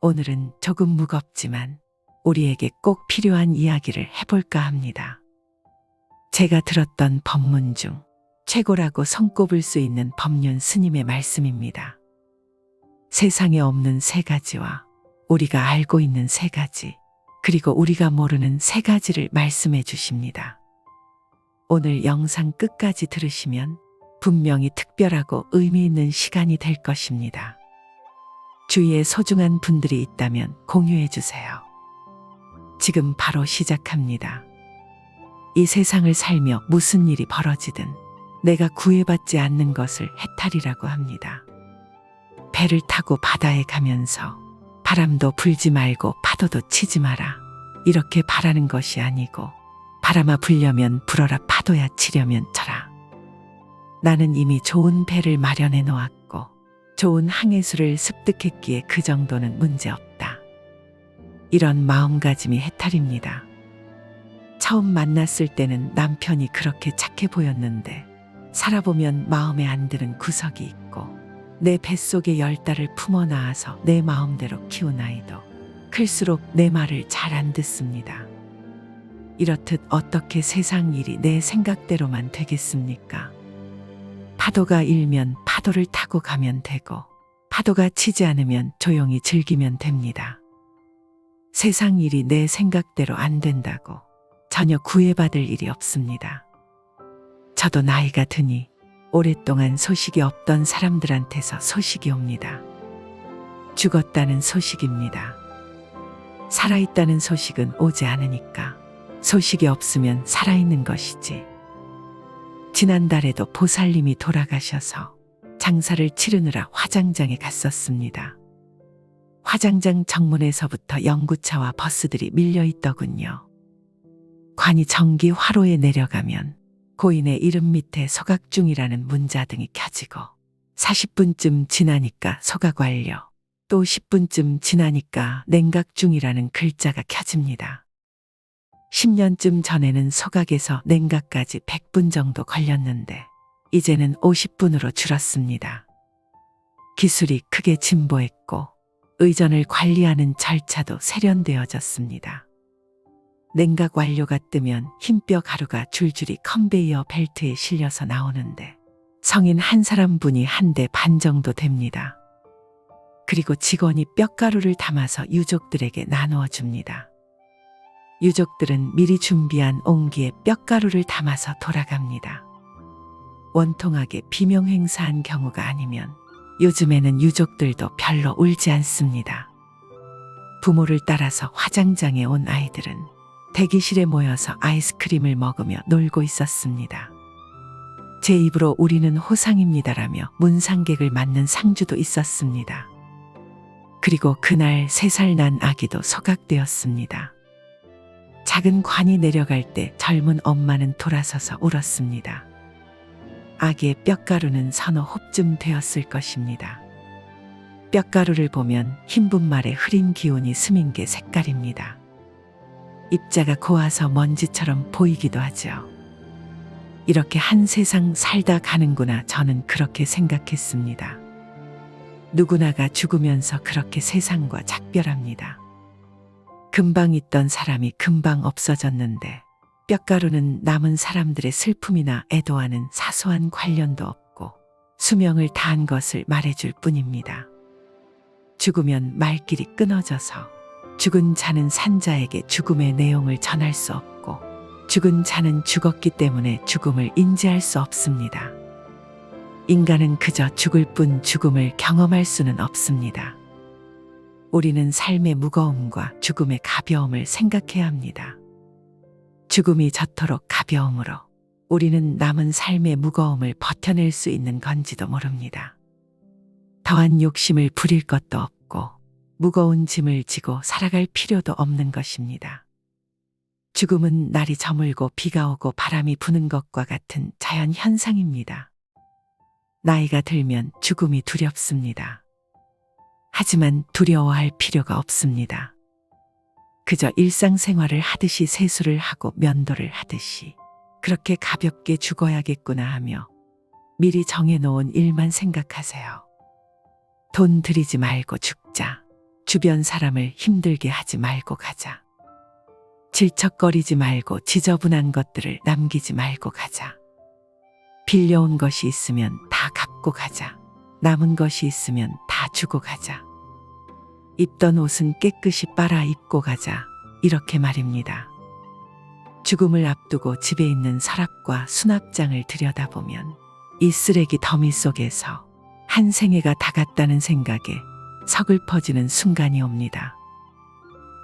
오늘은 조금 무겁지만 우리에게 꼭 필요한 이야기를 해볼까 합니다. 제가 들었던 법문 중 최고라고 손꼽을 수 있는 법륜 스님의 말씀입니다. 세상에 없는 세 가지와 우리가 알고 있는 세 가지, 그리고 우리가 모르는 세 가지를 말씀해 주십니다. 오늘 영상 끝까지 들으시면 분명히 특별하고 의미 있는 시간이 될 것입니다. 주위에 소중한 분들이 있다면 공유해 주세요. 지금 바로 시작합니다. 이 세상을 살며 무슨 일이 벌어지든 내가 구애받지 않는 것을 해탈이라고 합니다. 배를 타고 바다에 가면서 바람도 불지 말고 파도도 치지 마라. 이렇게 바라는 것이 아니고 바람아 불려면 불어라 파도야 치려면 쳐라. 나는 이미 좋은 배를 마련해 놓았고 좋은 항해수를 습득했기에 그 정도는 문제 없다. 이런 마음가짐이 해탈입니다. 처음 만났을 때는 남편이 그렇게 착해 보였는데 살아보면 마음에 안 드는 구석이 있고 내 뱃속에 열 달을 품어 낳아서 내 마음대로 키운 아이도 클수록 내 말을 잘 안 듣습니다. 이렇듯 어떻게 세상 일이 내 생각대로만 되겠습니까? 파도가 일면 파도를 타고 가면 되고 파도가 치지 않으면 조용히 즐기면 됩니다. 세상 일이 내 생각대로 안 된다고 전혀 구애받을 일이 없습니다. 저도 나이가 드니 오랫동안 소식이 없던 사람들한테서 소식이 옵니다. 죽었다는 소식입니다. 살아있다는 소식은 오지 않으니까 소식이 없으면 살아있는 것이지. 지난달에도 보살님이 돌아가셔서 장사를 치르느라 화장장에 갔었습니다. 화장장 정문에서부터 연구차와 버스들이 밀려 있더군요. 관이 정기 화로에 내려가면 고인의 이름 밑에 소각 중이라는 문자등이 켜지고 40분쯤 지나니까 소각 완료, 또 10분쯤 지나니까 냉각 중이라는 글자가 켜집니다. 10년쯤 전에는 소각에서 냉각까지 100분 정도 걸렸는데 이제는 50분으로 줄었습니다. 기술이 크게 진보했고 의전을 관리하는 절차도 세련되어졌습니다. 냉각 완료가 뜨면 흰뼈 가루가 줄줄이 컨베이어 벨트에 실려서 나오는데 성인 한 사람 분이 한 대 반 정도 됩니다. 그리고 직원이 뼈가루를 담아서 유족들에게 나누어 줍니다. 유족들은 미리 준비한 옹기에 뼈가루를 담아서 돌아갑니다. 원통하게 비명 행사한 경우가 아니면 요즘에는 유족들도 별로 울지 않습니다. 부모를 따라서 화장장에 온 아이들은 대기실에 모여서 아이스크림을 먹으며 놀고 있었습니다. 제 입으로 우리는 호상입니다라며 문상객을 맞는 상주도 있었습니다. 그리고 그날 세 살 난 아기도 소각되었습니다. 작은 관이 내려갈 때 젊은 엄마는 돌아서서 울었습니다. 아기의 뼈가루는 서너 홉쯤 되었을 것입니다. 뼈가루를 보면 흰 분말에 흐린 기운이 스민 게 색깔입니다. 입자가 고와서 먼지처럼 보이기도 하죠. 이렇게 한 세상 살다 가는구나 저는 그렇게 생각했습니다. 누구나가 죽으면서 그렇게 세상과 작별합니다. 금방 있던 사람이 금방 없어졌는데 뼈가루는 남은 사람들의 슬픔이나 애도하는 사소한 관련도 없고 수명을 다한 것을 말해줄 뿐입니다. 죽으면 말길이 끊어져서 죽은 자는 산자에게 죽음의 내용을 전할 수 없고 죽은 자는 죽었기 때문에 죽음을 인지할 수 없습니다. 인간은 그저 죽을 뿐 죽음을 경험할 수는 없습니다. 우리는 삶의 무거움과 죽음의 가벼움을 생각해야 합니다. 죽음이 저토록 가벼움으로 우리는 남은 삶의 무거움을 버텨낼 수 있는 건지도 모릅니다. 더한 욕심을 부릴 것도 없고 무거운 짐을 지고 살아갈 필요도 없는 것입니다. 죽음은 날이 저물고 비가 오고 바람이 부는 것과 같은 자연 현상입니다. 나이가 들면 죽음이 두렵습니다. 하지만 두려워할 필요가 없습니다. 그저 일상생활을 하듯이 세수를 하고 면도를 하듯이 그렇게 가볍게 죽어야겠구나 하며 미리 정해놓은 일만 생각하세요. 돈 들이지 말고 죽자. 주변 사람을 힘들게 하지 말고 가자. 질척거리지 말고 지저분한 것들을 남기지 말고 가자. 빌려온 것이 있으면 다 갚고 가자. 남은 것이 있으면 다 주고 가자. 입던 옷은 깨끗이 빨아 입고 가자. 이렇게 말입니다. 죽음을 앞두고 집에 있는 서랍과 수납장을 들여다보면 이 쓰레기 더미 속에서 한 생애가 다 갔다는 생각에 서글퍼지는 순간이 옵니다.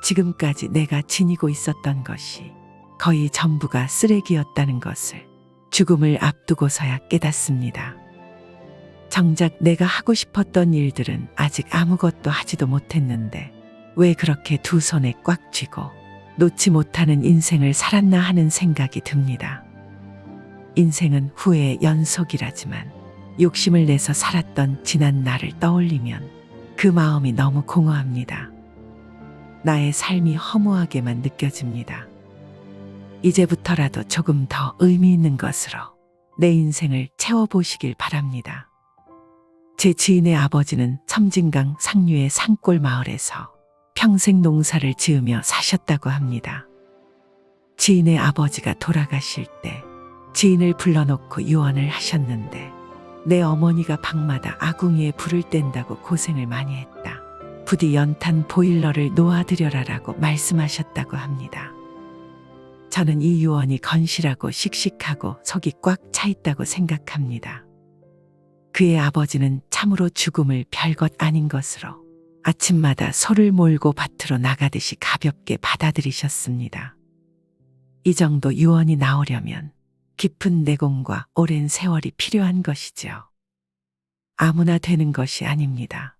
지금까지 내가 지니고 있었던 것이 거의 전부가 쓰레기였다는 것을 죽음을 앞두고서야 깨닫습니다. 정작 내가 하고 싶었던 일들은 아직 아무것도 하지도 못했는데 왜 그렇게 두 손에 꽉 쥐고 놓지 못하는 인생을 살았나 하는 생각이 듭니다. 인생은 후회의 연속이라지만 욕심을 내서 살았던 지난 날을 떠올리면 그 마음이 너무 공허합니다. 나의 삶이 허무하게만 느껴집니다. 이제부터라도 조금 더 의미 있는 것으로 내 인생을 채워보시길 바랍니다. 제 지인의 아버지는 섬진강 상류의 산골 마을에서 평생 농사를 지으며 사셨다고 합니다. 지인의 아버지가 돌아가실 때 지인을 불러놓고 유언을 하셨는데 내 어머니가 방마다 아궁이에 불을 뗀다고 고생을 많이 했다. 부디 연탄 보일러를 놓아드려라라고 말씀하셨다고 합니다. 저는 이 유언이 건실하고 씩씩하고 속이 꽉 차 있다고 생각합니다. 그의 아버지는 참으로 죽음을 별것 아닌 것으로 아침마다 소를 몰고 밭으로 나가듯이 가볍게 받아들이셨습니다. 이 정도 유언이 나오려면 깊은 내공과 오랜 세월이 필요한 것이죠. 아무나 되는 것이 아닙니다.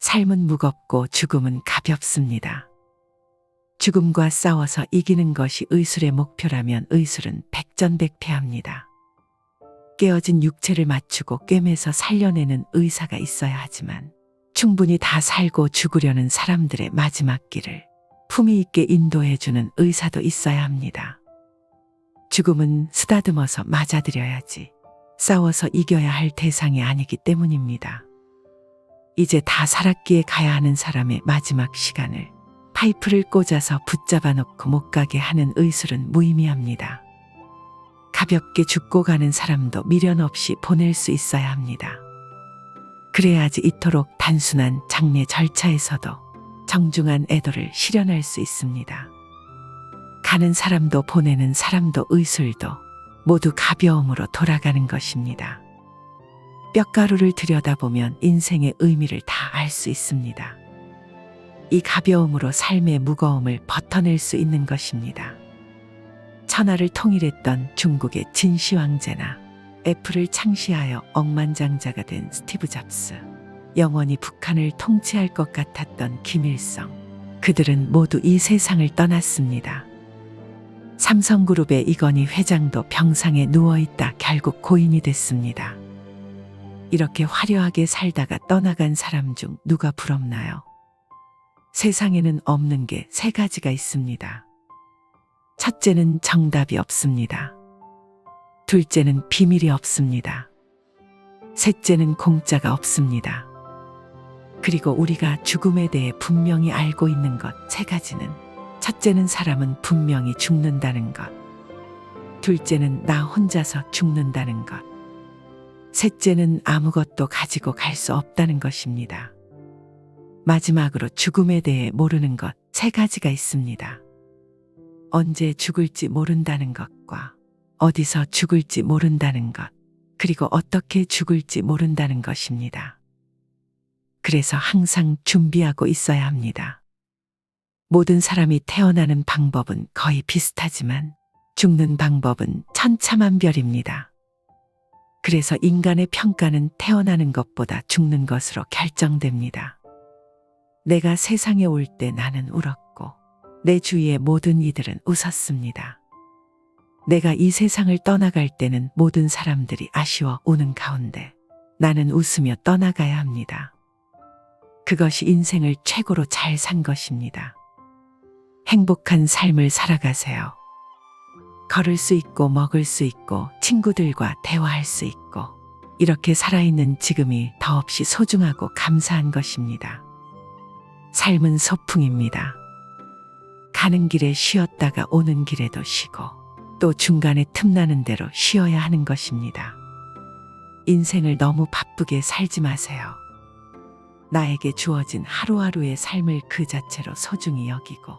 삶은 무겁고 죽음은 가볍습니다. 죽음과 싸워서 이기는 것이 의술의 목표라면 의술은 백전백패합니다. 깨어진 육체를 맞추고 꿰매서 살려내는 의사가 있어야 하지만 충분히 다 살고 죽으려는 사람들의 마지막 길을 품위 있게 인도해주는 의사도 있어야 합니다. 죽음은 쓰다듬어서 맞아들여야지 싸워서 이겨야 할 대상이 아니기 때문입니다. 이제 다 살았기에 가야 하는 사람의 마지막 시간을 파이프를 꽂아서 붙잡아 놓고 못 가게 하는 의술은 무의미합니다. 가볍게 죽고 가는 사람도 미련 없이 보낼 수 있어야 합니다. 그래야지 이토록 단순한 장례 절차에서도 정중한 애도를 실현할 수 있습니다. 가는 사람도 보내는 사람도 의술도 모두 가벼움으로 돌아가는 것입니다. 뼈가루를 들여다보면 인생의 의미를 다 알 수 있습니다. 이 가벼움으로 삶의 무거움을 버텨낼 수 있는 것입니다. 천하를 통일했던 중국의 진시 황제나 애플을 창시하여 억만장자가 된 스티브 잡스, 영원히 북한을 통치할 것 같았던 김일성, 그들은 모두 이 세상을 떠났습니다. 삼성그룹의 이건희 회장도 병상에 누워있다 결국 고인이 됐습니다. 이렇게 화려하게 살다가 떠나간 사람 중 누가 부럽나요? 세상에는 없는 게 세 가지가 있습니다. 첫째는 정답이 없습니다. 둘째는 비밀이 없습니다. 셋째는 공짜가 없습니다. 그리고 우리가 죽음에 대해 분명히 알고 있는 것 세 가지는 첫째는 사람은 분명히 죽는다는 것. 둘째는 나 혼자서 죽는다는 것. 셋째는 아무것도 가지고 갈 수 없다는 것입니다. 마지막으로 죽음에 대해 모르는 것 세 가지가 있습니다. 언제 죽을지 모른다는 것과 어디서 죽을지 모른다는 것, 그리고 어떻게 죽을지 모른다는 것입니다. 그래서 항상 준비하고 있어야 합니다. 모든 사람이 태어나는 방법은 거의 비슷하지만 죽는 방법은 천차만별입니다. 그래서 인간의 평가는 태어나는 것보다 죽는 것으로 결정됩니다. 내가 세상에 올 때 나는 울었고 내 주위의 모든 이들은 웃었습니다. 내가 이 세상을 떠나갈 때는 모든 사람들이 아쉬워 우는 가운데 나는 웃으며 떠나가야 합니다. 그것이 인생을 최고로 잘 산 것입니다. 행복한 삶을 살아가세요. 걸을 수 있고 먹을 수 있고 친구들과 대화할 수 있고 이렇게 살아있는 지금이 더없이 소중하고 감사한 것입니다. 삶은 소풍입니다. 가는 길에 쉬었다가 오는 길에도 쉬고 또 중간에 틈나는 대로 쉬어야 하는 것입니다. 인생을 너무 바쁘게 살지 마세요. 나에게 주어진 하루하루의 삶을 그 자체로 소중히 여기고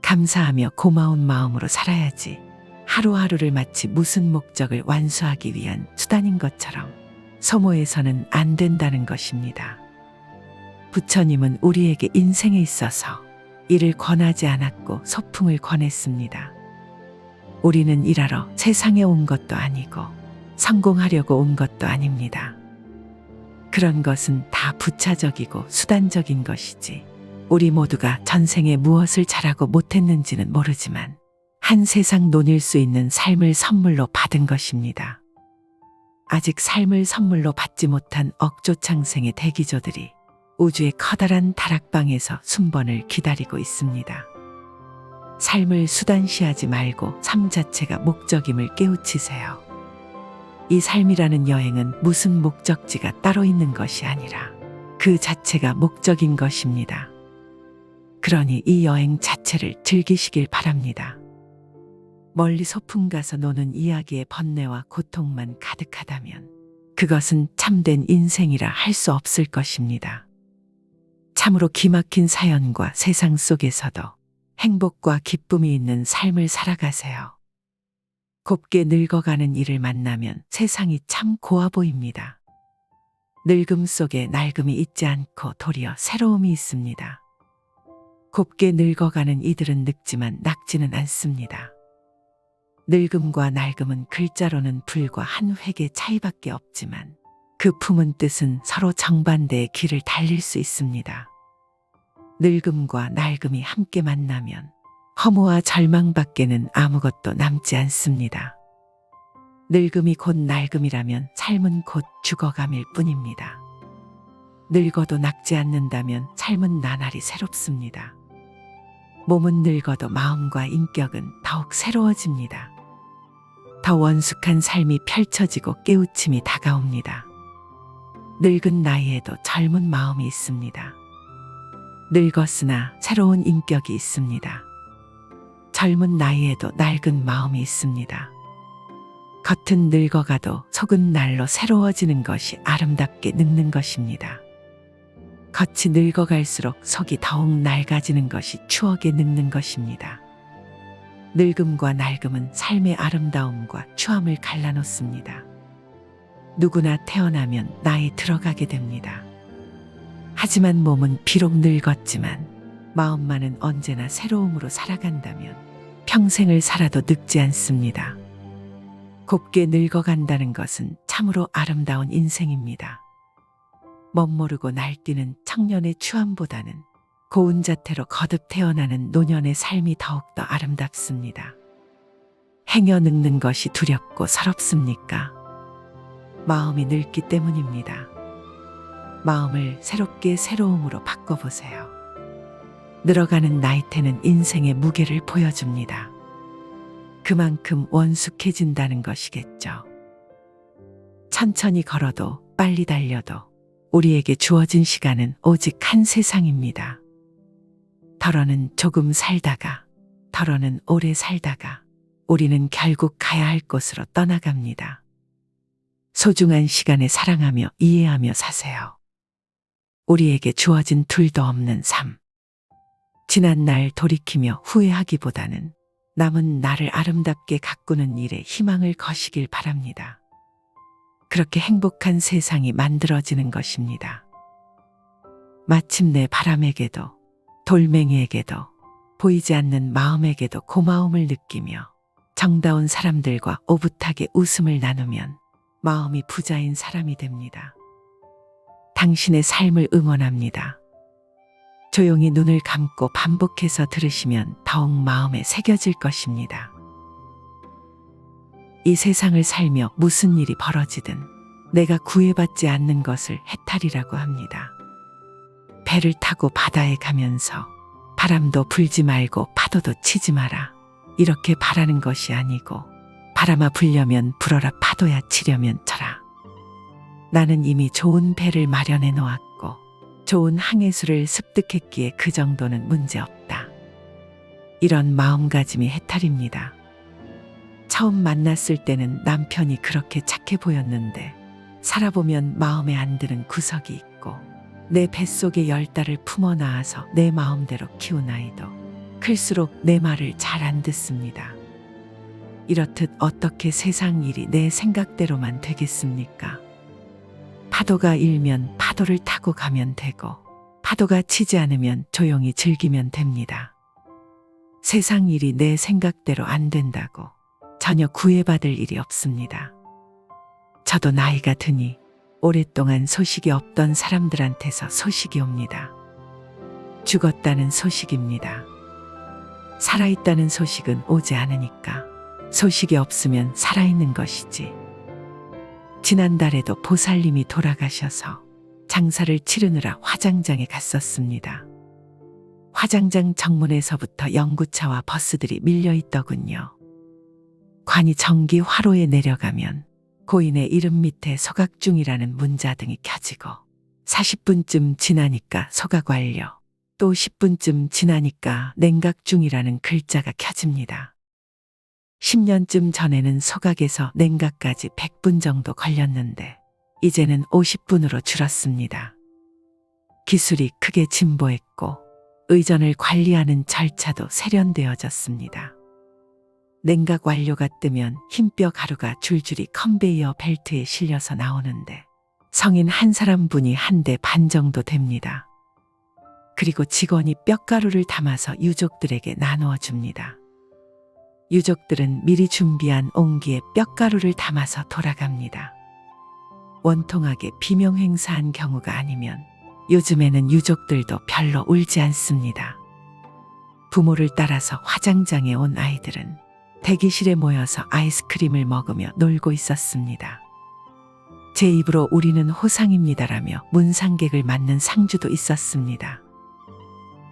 감사하며 고마운 마음으로 살아야지 하루하루를 마치 무슨 목적을 완수하기 위한 수단인 것처럼 소모해서는 안 된다는 것입니다. 부처님은 우리에게 인생에 있어서 일을 권하지 않았고 소풍을 권했습니다. 우리는 일하러 세상에 온 것도 아니고 성공하려고 온 것도 아닙니다. 그런 것은 다 부차적이고 수단적인 것이지. 우리 모두가 전생에 무엇을 잘하고 못했는지는 모르지만 한 세상 논일 수 있는 삶을 선물로 받은 것입니다. 아직 삶을 선물로 받지 못한 억조창생의 대기조들이 우주의 커다란 다락방에서 순번을 기다리고 있습니다. 삶을 수단시하지 말고 삶 자체가 목적임을 깨우치세요. 이 삶이라는 여행은 무슨 목적지가 따로 있는 것이 아니라 그 자체가 목적인 것입니다. 그러니 이 여행 자체를 즐기시길 바랍니다. 멀리 소풍 가서 노는 이야기의 번뇌와 고통만 가득하다면 그것은 참된 인생이라 할 수 없을 것입니다. 참으로 기막힌 사연과 세상 속에서도 행복과 기쁨이 있는 삶을 살아가세요. 곱게 늙어가는 이를 만나면 세상이 참 고와 보입니다. 늙음 속에 낡음이 있지 않고 도리어 새로움이 있습니다. 곱게 늙어가는 이들은 늙지만 낫지는 않습니다. 늙음과 낡음은 글자로는 불과 한 획의 차이밖에 없지만 그 품은 뜻은 서로 정반대의 길을 달릴 수 있습니다. 늙음과 낡음이 함께 만나면 허무와 절망밖에는 아무것도 남지 않습니다. 늙음이 곧 낡음이라면 삶은 곧 죽어감일 뿐입니다. 늙어도 낫지 않는다면 삶은 나날이 새롭습니다. 몸은 늙어도 마음과 인격은 더욱 새로워집니다. 더 원숙한 삶이 펼쳐지고 깨우침이 다가옵니다. 늙은 나이에도 젊은 마음이 있습니다. 늙었으나 새로운 인격이 있습니다. 젊은 나이에도 낡은 마음이 있습니다. 겉은 늙어가도 속은 날로 새로워지는 것이 아름답게 늙는 것입니다. 겉이 늙어갈수록 속이 더욱 낡아지는 것이 추억에 늙는 것입니다. 늙음과 낡음은 삶의 아름다움과 추함을 갈라놓습니다. 누구나 태어나면 나이 들어가게 됩니다. 하지만 몸은 비록 늙었지만 마음만은 언제나 새로움으로 살아간다면 평생을 살아도 늙지 않습니다. 곱게 늙어간다는 것은 참으로 아름다운 인생입니다. 멋모르고 날뛰는 청년의 추함보다는 고운 자태로 거듭 태어나는 노년의 삶이 더욱더 아름답습니다. 행여 늙는 것이 두렵고 서럽습니까? 마음이 늙기 때문입니다. 마음을 새롭게 새로움으로 바꿔보세요. 늘어가는 나이테는 인생의 무게를 보여줍니다. 그만큼 원숙해진다는 것이겠죠. 천천히 걸어도 빨리 달려도 우리에게 주어진 시간은 오직 한 세상입니다. 덜어는 조금 살다가, 덜어는 오래 살다가, 우리는 결국 가야 할 곳으로 떠나갑니다. 소중한 시간에 사랑하며 이해하며 사세요. 우리에게 주어진 둘도 없는 삶. 지난 날 돌이키며 후회하기보다는 남은 나를 아름답게 가꾸는 일에 희망을 거시길 바랍니다. 그렇게 행복한 세상이 만들어지는 것입니다. 마침내 바람에게도 돌멩이에게도 보이지 않는 마음에게도 고마움을 느끼며 정다운 사람들과 오붓하게 웃음을 나누면 마음이 부자인 사람이 됩니다. 당신의 삶을 응원합니다. 조용히 눈을 감고 반복해서 들으시면 더욱 마음에 새겨질 것입니다. 이 세상을 살며 무슨 일이 벌어지든 내가 구애받지 않는 것을 해탈이라고 합니다. 배를 타고 바다에 가면서 바람도 불지 말고 파도도 치지 마라. 이렇게 바라는 것이 아니고 바람아 불려면 불어라 파도야 치려면 쳐라. 나는 이미 좋은 배를 마련해 놓았고 좋은 항해술을 습득했기에 그 정도는 문제없다. 이런 마음가짐이 해탈입니다. 처음 만났을 때는 남편이 그렇게 착해 보였는데 살아보면 마음에 안 드는 구석이 있고 내 뱃속에 열 달을 품어 낳아서 내 마음대로 키운 아이도 클수록 내 말을 잘 안 듣습니다. 이렇듯 어떻게 세상 일이 내 생각대로만 되겠습니까? 파도가 일면 파도를 타고 가면 되고 파도가 치지 않으면 조용히 즐기면 됩니다. 세상 일이 내 생각대로 안 된다고 전혀 구애받을 일이 없습니다. 저도 나이가 드니 오랫동안 소식이 없던 사람들한테서 소식이 옵니다. 죽었다는 소식입니다. 살아있다는 소식은 오지 않으니까 소식이 없으면 살아있는 것이지. 지난달에도 보살님이 돌아가셔서 장사를 치르느라 화장장에 갔었습니다. 화장장 정문에서부터 연구차와 버스들이 밀려 있더군요. 관이 정기 화로에 내려가면 고인의 이름 밑에 소각중이라는 문자등이 켜지고 40분쯤 지나니까 소각 완료, 또 10분쯤 지나니까 냉각 중이라는 글자가 켜집니다. 10년쯤 전에는 소각에서 냉각까지 100분 정도 걸렸는데 이제는 50분으로 줄었습니다. 기술이 크게 진보했고 의전을 관리하는 절차도 세련되어졌습니다. 냉각 완료가 뜨면 흰뼈 가루가 줄줄이 컨베이어 벨트에 실려서 나오는데 성인 한 사람 분이 한 대 반 정도 됩니다. 그리고 직원이 뼈가루를 담아서 유족들에게 나누어 줍니다. 유족들은 미리 준비한 옹기에 뼈가루를 담아서 돌아갑니다. 원통하게 비명 행사한 경우가 아니면 요즘에는 유족들도 별로 울지 않습니다. 부모를 따라서 화장장에 온 아이들은 대기실에 모여서 아이스크림을 먹으며 놀고 있었습니다. 제 입으로 우리는 호상입니다라며 문상객을 맞는 상주도 있었습니다.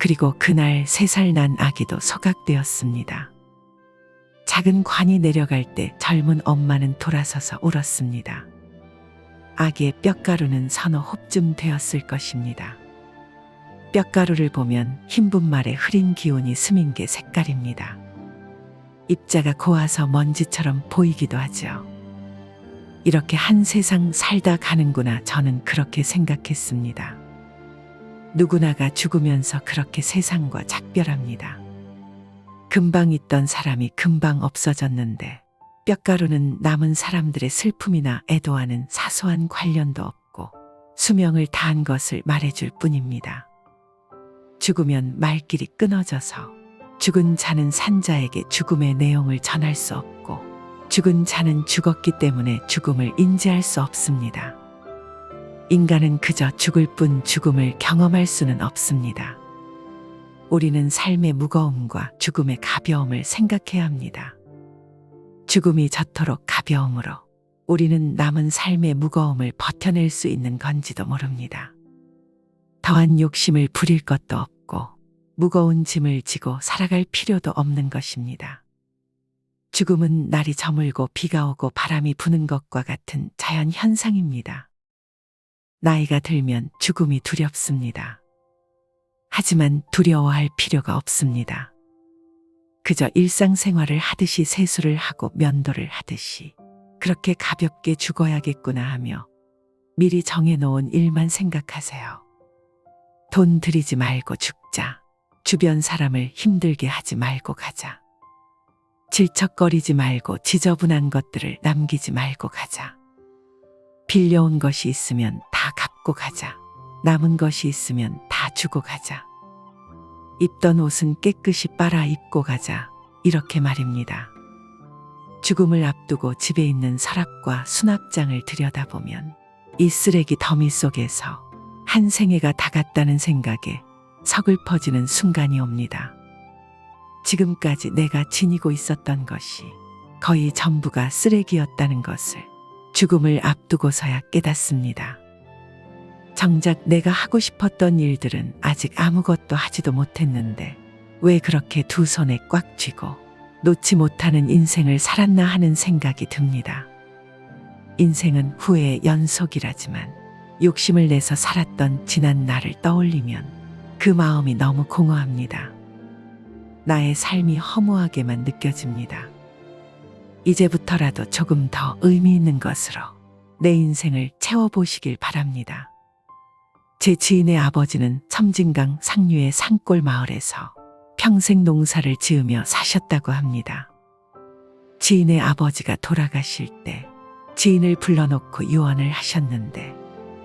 그리고 그날 세 살 난 아기도 소각되었습니다. 작은 관이 내려갈 때 젊은 엄마는 돌아서서 울었습니다. 아기의 뼈가루는 서너 홉쯤 되었을 것입니다. 뼈가루를 보면 흰 분말에 흐린 기운이 스민 게 색깔입니다. 입자가 고와서 먼지처럼 보이기도 하죠. 이렇게 한 세상 살다 가는구나 저는 그렇게 생각했습니다. 누구나가 죽으면서 그렇게 세상과 작별합니다. 금방 있던 사람이 금방 없어졌는데 뼈가루는 남은 사람들의 슬픔이나 애도하는 사소한 관련도 없고 수명을 다한 것을 말해줄 뿐입니다. 죽으면 말길이 끊어져서 죽은 자는 산자에게 죽음의 내용을 전할 수 없고 죽은 자는 죽었기 때문에 죽음을 인지할 수 없습니다. 인간은 그저 죽을 뿐 죽음을 경험할 수는 없습니다. 우리는 삶의 무거움과 죽음의 가벼움을 생각해야 합니다. 죽음이 저토록 가벼움으로 우리는 남은 삶의 무거움을 버텨낼 수 있는 건지도 모릅니다. 더한 욕심을 부릴 것도 없고 무거운 짐을 지고 살아갈 필요도 없는 것입니다. 죽음은 날이 저물고 비가 오고 바람이 부는 것과 같은 자연 현상입니다. 나이가 들면 죽음이 두렵습니다. 하지만 두려워할 필요가 없습니다. 그저 일상생활을 하듯이 세수를 하고 면도를 하듯이 그렇게 가볍게 죽어야겠구나 하며 미리 정해놓은 일만 생각하세요. 돈 들이지 말고 죽자. 주변 사람을 힘들게 하지 말고 가자. 질척거리지 말고 지저분한 것들을 남기지 말고 가자. 빌려온 것이 있으면 다 갚고 가자. 남은 것이 있으면 다 주고 가자. 입던 옷은 깨끗이 빨아 입고 가자. 이렇게 말입니다. 죽음을 앞두고 집에 있는 서랍과 수납장을 들여다보면 이 쓰레기 더미 속에서 한 생애가 다 갔다는 생각에 서글퍼지는 순간이 옵니다. 지금까지 내가 지니고 있었던 것이 거의 전부가 쓰레기였다는 것을 죽음을 앞두고서야 깨닫습니다. 정작 내가 하고 싶었던 일들은 아직 아무것도 하지도 못했는데 왜 그렇게 두 손에 꽉 쥐고 놓지 못하는 인생을 살았나 하는 생각이 듭니다. 인생은 후회의 연속이라지만 욕심을 내서 살았던 지난 날을 떠올리면 그 마음이 너무 공허합니다. 나의 삶이 허무하게만 느껴집니다. 이제부터라도 조금 더 의미 있는 것으로 내 인생을 채워보시길 바랍니다. 제 지인의 아버지는 섬진강 상류의 산골 마을에서 평생 농사를 지으며 사셨다고 합니다. 지인의 아버지가 돌아가실 때 지인을 불러놓고 유언을 하셨는데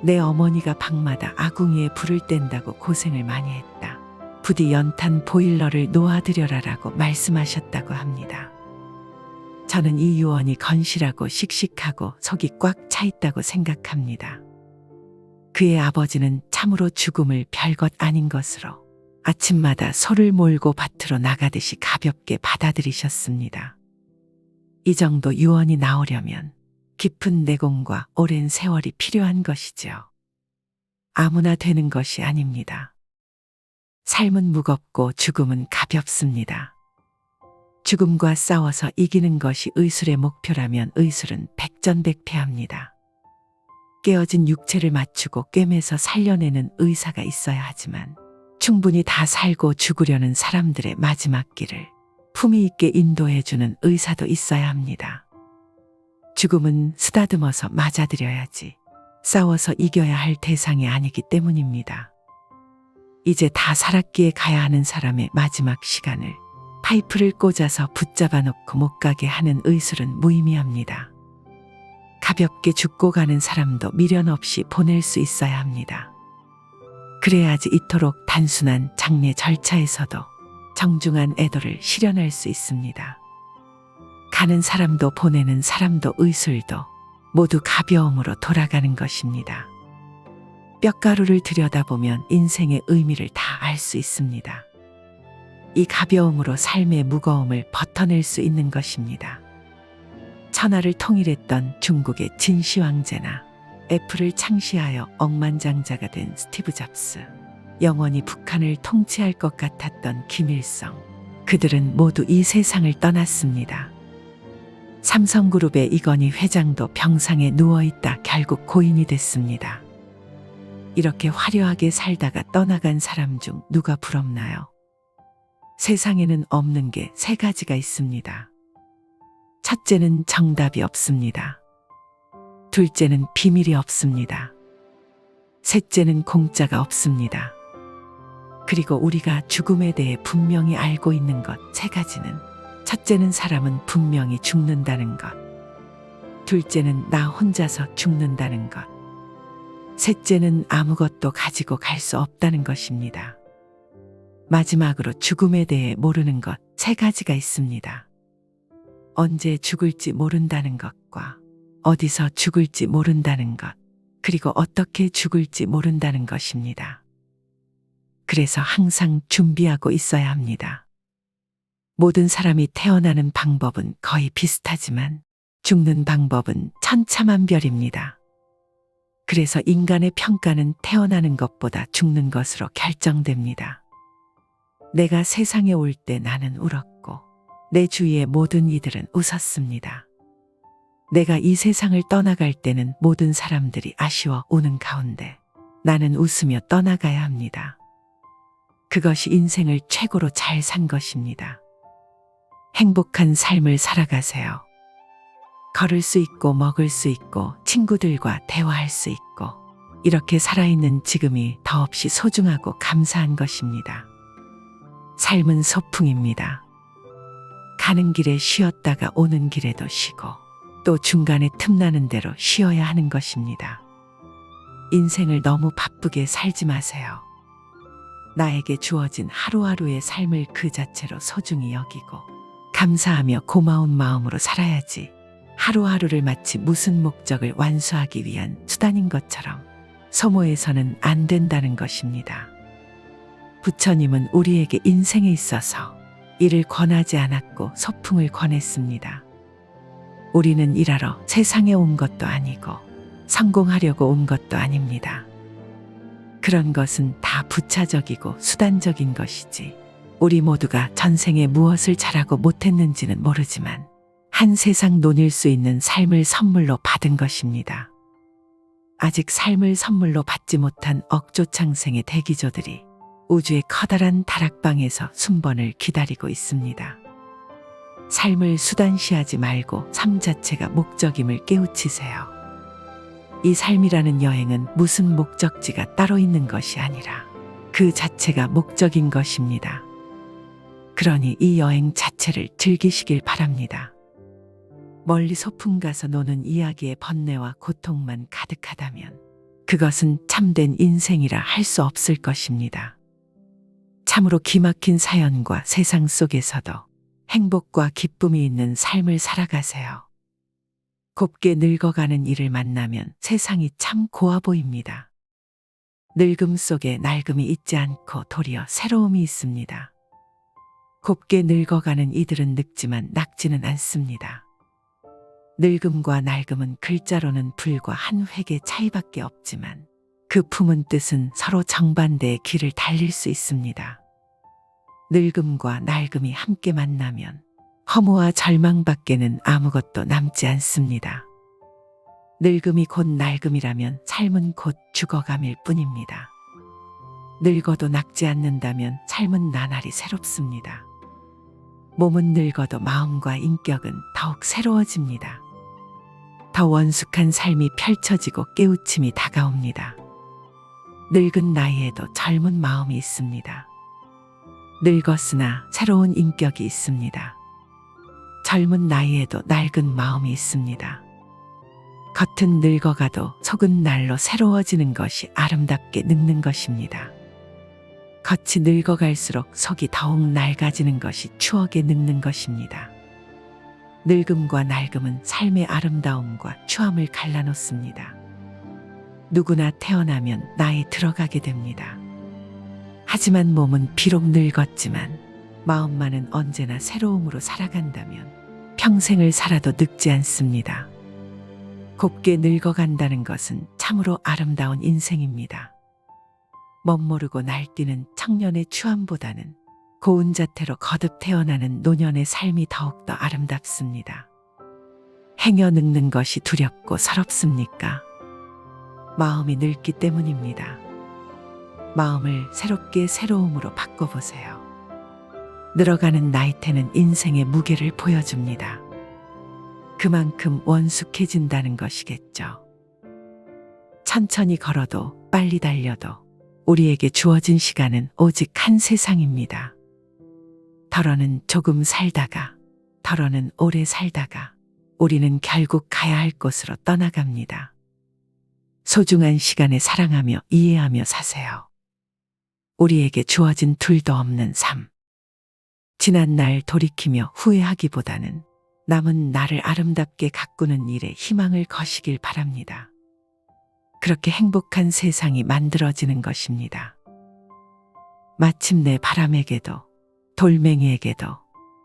내 어머니가 방마다 아궁이에 불을 뗀다고 고생을 많이 했다. 부디 연탄 보일러를 놓아드려라라고 말씀하셨다고 합니다. 저는 이 유언이 건실하고 씩씩하고 속이 꽉 차 있다고 생각합니다. 그의 아버지는 참으로 죽음을 별것 아닌 것으로 아침마다 소를 몰고 밭으로 나가듯이 가볍게 받아들이셨습니다. 이 정도 유언이 나오려면 깊은 내공과 오랜 세월이 필요한 것이지요. 아무나 되는 것이 아닙니다. 삶은 무겁고 죽음은 가볍습니다. 죽음과 싸워서 이기는 것이 의술의 목표라면 의술은 백전백패합니다. 깨어진 육체를 맞추고 꿰매서 살려내는 의사가 있어야 하지만 충분히 다 살고 죽으려는 사람들의 마지막 길을 품위 있게 인도해주는 의사도 있어야 합니다. 죽음은 쓰다듬어서 맞아들여야지 싸워서 이겨야 할 대상이 아니기 때문입니다. 이제 다 살았기에 가야 하는 사람의 마지막 시간을 파이프를 꽂아서 붙잡아 놓고 못 가게 하는 의술은 무의미합니다. 가볍게 죽고 가는 사람도 미련 없이 보낼 수 있어야 합니다. 그래야지 이토록 단순한 장례 절차에서도 정중한 애도를 실현할 수 있습니다. 가는 사람도 보내는 사람도 의술도 모두 가벼움으로 돌아가는 것입니다. 뼈가루를 들여다보면 인생의 의미를 다 알 수 있습니다. 이 가벼움으로 삶의 무거움을 버텨낼 수 있는 것입니다. 천하를 통일했던 중국의 진시 황제나 애플을 창시하여 억만장자가 된 스티브 잡스, 영원히 북한을 통치할 것 같았던 김일성, 그들은 모두 이 세상을 떠났습니다. 삼성그룹의 이건희 회장도 병상에 누워있다 결국 고인이 됐습니다. 이렇게 화려하게 살다가 떠나간 사람 중 누가 부럽나요? 세상에는 없는 게 세 가지가 있습니다. 첫째는 정답이 없습니다. 둘째는 비밀이 없습니다. 셋째는 공짜가 없습니다. 그리고 우리가 죽음에 대해 분명히 알고 있는 것 세 가지는 첫째는 사람은 분명히 죽는다는 것. 둘째는 나 혼자서 죽는다는 것. 셋째는 아무것도 가지고 갈 수 없다는 것입니다. 마지막으로 죽음에 대해 모르는 것 세 가지가 있습니다. 언제 죽을지 모른다는 것과 어디서 죽을지 모른다는 것, 그리고 어떻게 죽을지 모른다는 것입니다. 그래서 항상 준비하고 있어야 합니다. 모든 사람이 태어나는 방법은 거의 비슷하지만 죽는 방법은 천차만별입니다. 그래서 인간의 평가는 태어나는 것보다 죽는 것으로 결정됩니다. 내가 세상에 올 때 나는 울었고 내 주위의 모든 이들은 웃었습니다. 내가 이 세상을 떠나갈 때는 모든 사람들이 아쉬워 우는 가운데 나는 웃으며 떠나가야 합니다. 그것이 인생을 최고로 잘 산 것입니다. 행복한 삶을 살아가세요. 걸을 수 있고 먹을 수 있고 친구들과 대화할 수 있고 이렇게 살아있는 지금이 더없이 소중하고 감사한 것입니다. 삶은 소풍입니다. 가는 길에 쉬었다가 오는 길에도 쉬고 또 중간에 틈나는 대로 쉬어야 하는 것입니다. 인생을 너무 바쁘게 살지 마세요. 나에게 주어진 하루하루의 삶을 그 자체로 소중히 여기고 감사하며 고마운 마음으로 살아야지 하루하루를 마치 무슨 목적을 완수하기 위한 수단인 것처럼 소모해서는 안 된다는 것입니다. 부처님은 우리에게 인생에 있어서 이를 권하지 않았고 소풍을 권했습니다. 우리는 일하러 세상에 온 것도 아니고 성공하려고 온 것도 아닙니다. 그런 것은 다 부차적이고 수단적인 것이지. 우리 모두가 전생에 무엇을 잘하고 못했는지는 모르지만 한 세상 논일 수 있는 삶을 선물로 받은 것입니다. 아직 삶을 선물로 받지 못한 억조창생의 대기조들이 우주의 커다란 다락방에서 순번을 기다리고 있습니다. 삶을 수단시하지 말고 삶 자체가 목적임을 깨우치세요. 이 삶이라는 여행은 무슨 목적지가 따로 있는 것이 아니라 그 자체가 목적인 것입니다. 그러니 이 여행 자체를 즐기시길 바랍니다. 멀리 소풍 가서 노는 이야기의 번뇌와 고통만 가득하다면 그것은 참된 인생이라 할 수 없을 것입니다. 참으로 기막힌 사연과 세상 속에서도 행복과 기쁨이 있는 삶을 살아가세요. 곱게 늙어가는 이를 만나면 세상이 참 고와 보입니다. 늙음 속에 낡음이 있지 않고 도리어 새로움이 있습니다. 곱게 늙어가는 이들은 늙지만 낫지는 않습니다. 늙음과 낡음은 글자로는 불과 한 획의 차이밖에 없지만 그 품은 뜻은 서로 정반대의 길을 달릴 수 있습니다. 늙음과 낡음이 함께 만나면 허무와 절망밖에는 아무것도 남지 않습니다. 늙음이 곧 낡음이라면 삶은 곧 죽어감일 뿐입니다. 늙어도 낫지 않는다면 삶은 나날이 새롭습니다. 몸은 늙어도 마음과 인격은 더욱 새로워집니다. 더 원숙한 삶이 펼쳐지고 깨우침이 다가옵니다. 늙은 나이에도 젊은 마음이 있습니다. 늙었으나 새로운 인격이 있습니다. 젊은 나이에도 낡은 마음이 있습니다. 겉은 늙어가도 속은 날로 새로워지는 것이 아름답게 늙는 것입니다. 겉이 늙어갈수록 속이 더욱 낡아지는 것이 추억에 늙는 것입니다. 늙음과 낡음은 삶의 아름다움과 추함을 갈라놓습니다. 누구나 태어나면 나이 들어가게 됩니다. 하지만 몸은 비록 늙었지만 마음만은 언제나 새로움으로 살아간다면 평생을 살아도 늙지 않습니다. 곱게 늙어간다는 것은 참으로 아름다운 인생입니다. 멋모르고 날뛰는 청년의 추함보다는 고운 자태로 거듭 태어나는 노년의 삶이 더욱더 아름답습니다. 행여 늙는 것이 두렵고 서럽습니까? 마음이 늙기 때문입니다. 마음을 새롭게 새로움으로 바꿔보세요. 늘어가는 나이테는 인생의 무게를 보여줍니다. 그만큼 원숙해진다는 것이겠죠. 천천히 걸어도 빨리 달려도 우리에게 주어진 시간은 오직 한 세상입니다. 덜어는 조금 살다가, 덜어는 오래 살다가, 우리는 결국 가야 할 곳으로 떠나갑니다. 소중한 시간에 사랑하며 이해하며 사세요. 우리에게 주어진 둘도 없는 삶. 지난 날 돌이키며 후회하기보다는 남은 나를 아름답게 가꾸는 일에 희망을 거시길 바랍니다. 그렇게 행복한 세상이 만들어지는 것입니다. 마침내 바람에게도 돌멩이에게도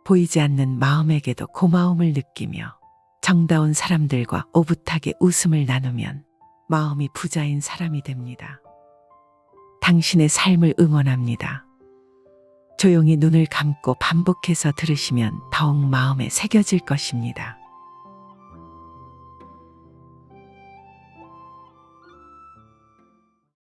보이지 않는 마음에게도 고마움을 느끼며 정다운 사람들과 오붓하게 웃음을 나누면 마음이 부자인 사람이 됩니다. 당신의 삶을 응원합니다. 조용히 눈을 감고 반복해서 들으시면 더욱 마음에 새겨질 것입니다.